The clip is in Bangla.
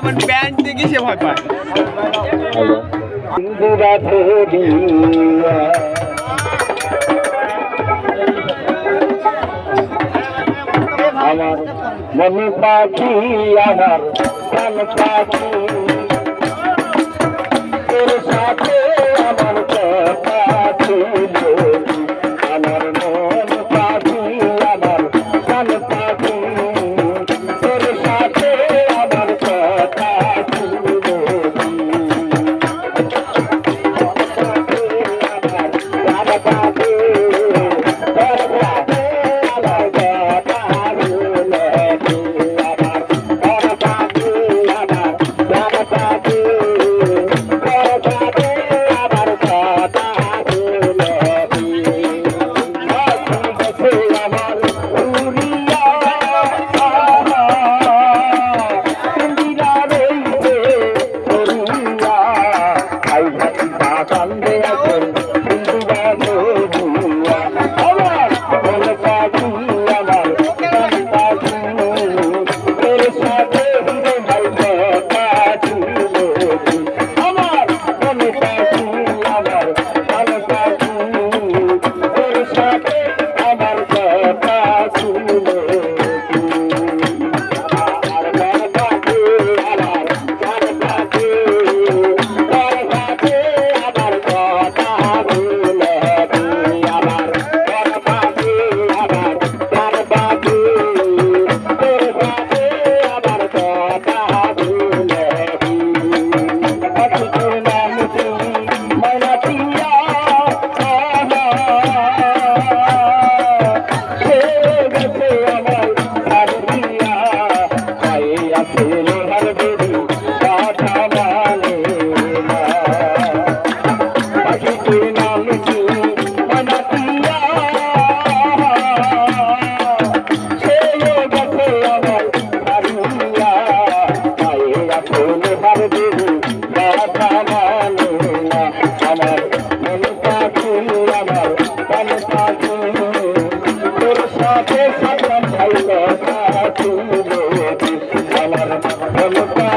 আমার ব্যান্ড দেখি সে ভয় পায়। আমার মনে পাখি আমার প্রাণ পাখি।